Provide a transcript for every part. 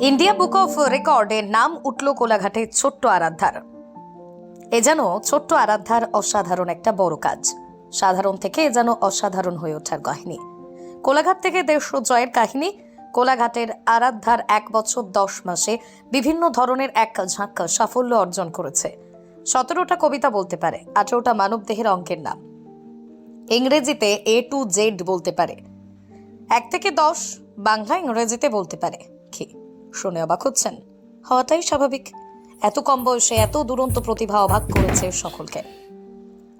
India book of রেকর্ডে নাম উঠল কোলাঘাটে ছোট্ট আরাধ্যার। এ যেন ছোট্ট আরাধ্যার অসাধারণ একটা বড় কাজ। সাধারণ থেকে এ যেন অসাধারণ হয়ে ওঠার কাহিনী। কোলাঘাট থেকে দেশ জয়ের কাহিনী, কোলাঘাটের আরাধ্যার এক বছর দশ মাসে বিভিন্ন ধরনের এক ঝাঁক সাফল্য অর্জন করেছে। সতেরোটা কবিতা বলতে পারে, আঠেরোটা মানবদেহের অঙ্কের নাম। ইংরেজিতে এ টু জেড বলতে পারে। এক থেকে দশ, বাংলা ইংরেজিতে বলতে পারে। কি? শুনে অবাক হচ্ছেন হওয়াটাই স্বাভাবিক। এত কম বয়সে এত দুরন্ত প্রতিভা অবাক করেছে সকলকে।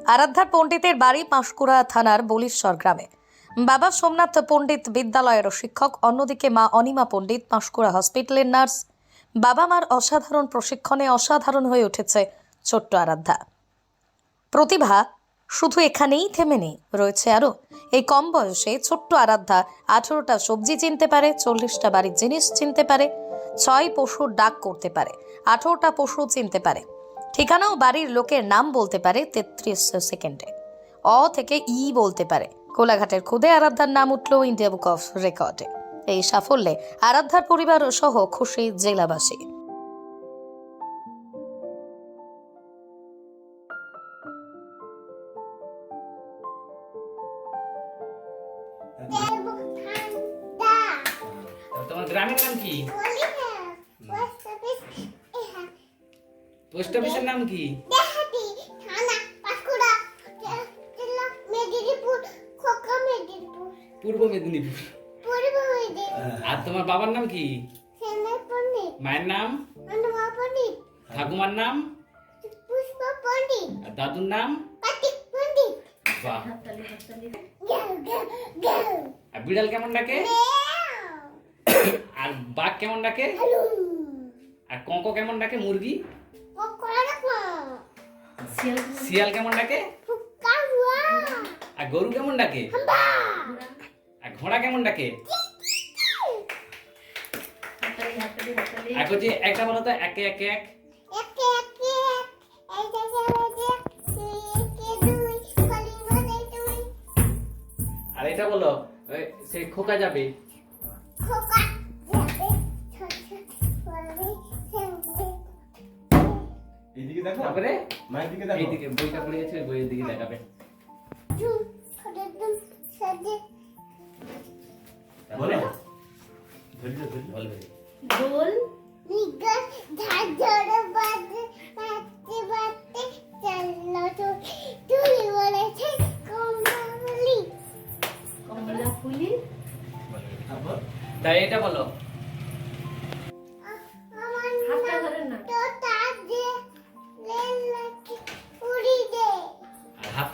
আরাধ্যার পণ্ডিতের বাড়ি পাঁশকুড়া থানার বলিশ্বর গ্রামে। বাবা সোমনাথ পণ্ডিত বিদ্যালয়ের শিক্ষক, অন্যদিকে মা অনিমা পণ্ডিত পাঁশকুড়া হসপিটালের নার্স। বাবা মার অসাধারণ প্রশিক্ষণে অসাধারণ হয়ে উঠেছে ছোট্ট আরাধ্যা। প্রতিভা শুধু এখানেই থেমে নেই, রয়েছে আরও। এই কম বয়সে ছোট্ট আরাধ্যা আঠেরোটা সবজি চিনতে পারে, চল্লিশটা বাড়ির জিনিস চিনতে পারে ছয় পশুর ডাক করতে পারে আঠেরোটা পশু চিনতে পারে। ঠিকানা ও বাড়ির লোকের নাম বলতে পারে তেত্রিশ সেকেন্ডে। অ থেকে ই বলতে পারে। কোলাঘাটের খুদে আরাধ্যার নাম উঠল ইন্ডিয়া বুক অফ রেকর্ডে। এই সাফল্যে আরাধ্যার পরিবার সহ খুশি জেলাবাসী। তোমার গ্রামের নাম কি? পোস্ট অফিসের নাম কি? পূর্ব মেদিনীপুর। আর তোমার বাবার নাম কি? মায়ের নাম? ঠাকুমার নাম? আর দাদুর নাম? বাহ। আর বিড়াল কেমন ডাকে? আর বাঘ কেমন ডাকে? আর কঙ্ক কেমন ডাকে? মুরগি? শিয়াল কেমন? ডাকে আর গরু কেমন ডাকে আর ঘোড়া কেমন ডাকে আর হচ্ছে একটা বলো তো একে একে এক। আর এটা বলো ওই, সে খোকা যাবে। এইদিকে দেখো? তারপরে মায়ের দিকে দেখো। এইদিকে বইটা পড়ে গেছে বইয়ের দিকে দেখাবে। বলো। ধরি তো, ধরি। বলবে গোল কমলা ফুলি। তাই এটা বলো।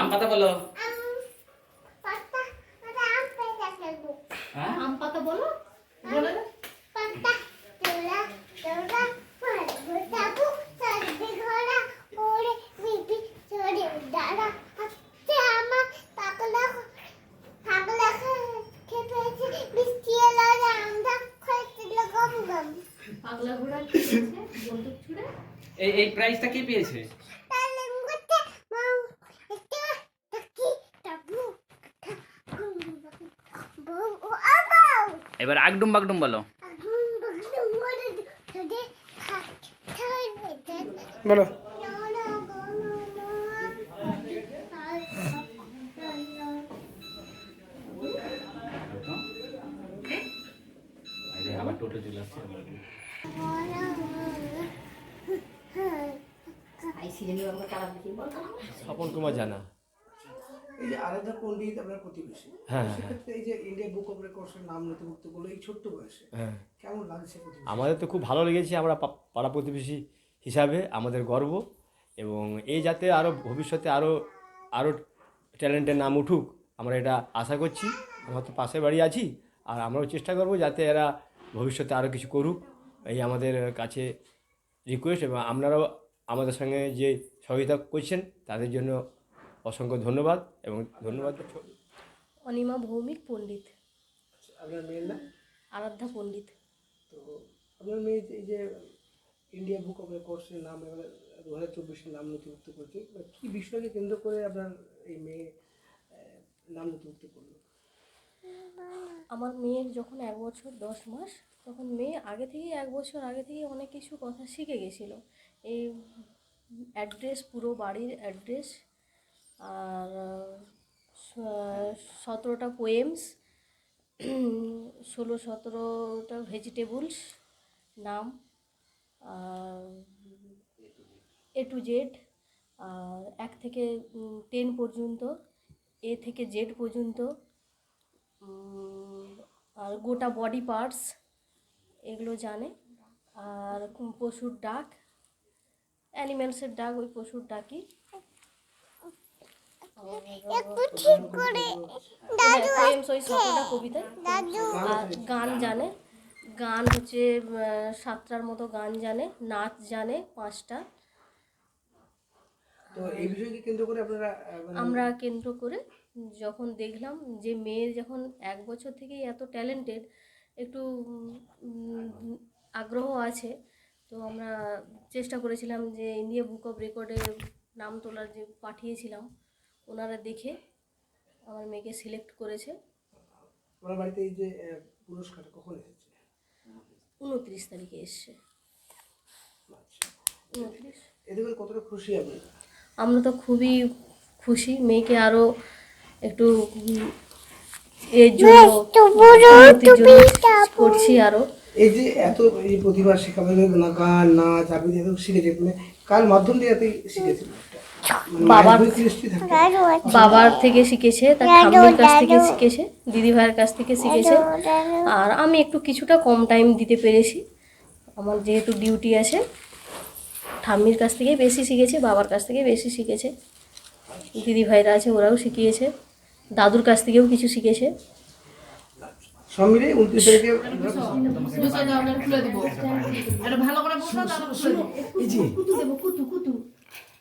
আম পাতা আম পাতা বলো। হ্যাঁ? আম পাতা বলো বলে এই এই প্রাইসটা কে পেয়েছে? এবার আগডুম বাগডুম বলো। বলো। আবার টোটো চলে আসছে বল স্বপন কুমার জানা। এই যে আলাদা পণ্ডিত আপনার প্রতিবেশী হ্যাঁ, হ্যাঁ। সেক্ষেত্রে এই যে ইন্ডিয়া বুক অফ রেকর্ডসের নাম নথিভুক্ত করল এই ছোট্ট বয়সে হ্যাঁ। কেমন লাগছে আমাদের তো খুব ভালো লেগেছে আমরা পাড়া প্রতিবেশী হিসাবে আমাদের গর্ব এবং এই যাতে আরও ভবিষ্যতে আরও আরও ট্যালেন্টের নাম উঠুক আমরা এটা আশা করছি। আমরা তো পাশের বাড়ি আছি আর আমরাও চেষ্টা করব যাতে এরা ভবিষ্যতে আরও কিছু করুক। এই আমাদের কাছে রিকোয়েস্ট এবং আপনারাও আমাদের সঙ্গে যে সহযোগিতা করছেন তাদের জন্য অসংখ্য ধন্যবাদ এবং ধন্যবাদ। অনিমা ভৌমিক পণ্ডিত। আপনার মেয়ের নাম? আরাধ্যা পণ্ডিত। তো আপনার মেয়ে যে- এই যে ইন্ডিয়া বুক অফ রেকর্ডসের নাম এবার দু হাজার চব্বিশের নাম নথিভুক্ত করেছে এবার কী বিষয়কে কেন্দ্র করে আপনার এই মেয়ে নাম নথিভুক্ত করল? আমার মেয়ের যখন এক বছর দশ মাস তখন মেয়ে আগে থেকে এক বছর আগে থেকে অনেক কিছু কথা শিখে গেছিল। এই অ্যাড্রেস পুরো বাড়ির অ্যাড্রেস আর সতেরোটা পোয়েমস ষোলো সতেরোটা ভেজিটেবলস নাম, আর এ টু জেড আর এক থেকে টেন পর্যন্ত এ থেকে জেড পর্যন্ত আর গোটা বডি পার্টস এগুলো জানে, আর পশুর ডাক অ্যানিম্যালসের ডাক, ওই পশুর ডাকই। পোয়েমস ওই সতেরোটা কবিতা আর গান জানে। গান হচ্ছে সাতটার মতো গান জানে নাচ জানে পাঁচটা। তো এই বিষয়কে কেন্দ্র করে আপনারা মানে আমরা কেন্দ্র করে যখন দেখলাম যে মেয়ের যখন এক বছর থেকেই এত ট্যালেন্টেড একটু আগ্রহ আছে তো আমরা চেষ্টা করেছিলাম যে ইন্ডিয়া বুক অফ রেকর্ডে নাম তোলার যে পাঠিয়েছিলাম। ওনারা দেখে আমার মেয়েকে সিলেক্ট করেছে। আপনার বাড়িতে এই যে আহ, পুরস্কারটা কখন এসেছে? উনত্রিশ তারিখে এসছে। উনত্রিশ। এতে করে কতটা খুশি আপনি? আমরা তো খুবই খুশি। মেয়েকে আরও একটু এর জন্য করছি আরও এই যে এত এই প্রতিভা শেখাবে না গান নাচ আবৃত্তি এত শিখেছে মানে কার মাধ্যম দিয়ে এত শিখেছিল মানে বাবার- বাবার থেকে শিখেছে তার ঠাম্মির কাছ থেকে শিখেছে দিদি ভাইয়ের কাছ থেকে শিখেছে। আর আমি একটু কিছুটা কম টাইম দিতে পেরেছি। আমার যেহেতু ডিউটি আছে ঠাম্মির কাছ থেকে বেশি শিখেছে বাবার কাছ থেকে বেশি শিখেছে। দিদি ভাইরা আছে ওরাও শিখিয়েছে। দাদুর কাছ থেকেও কিছু শিখেছে। ভালো করে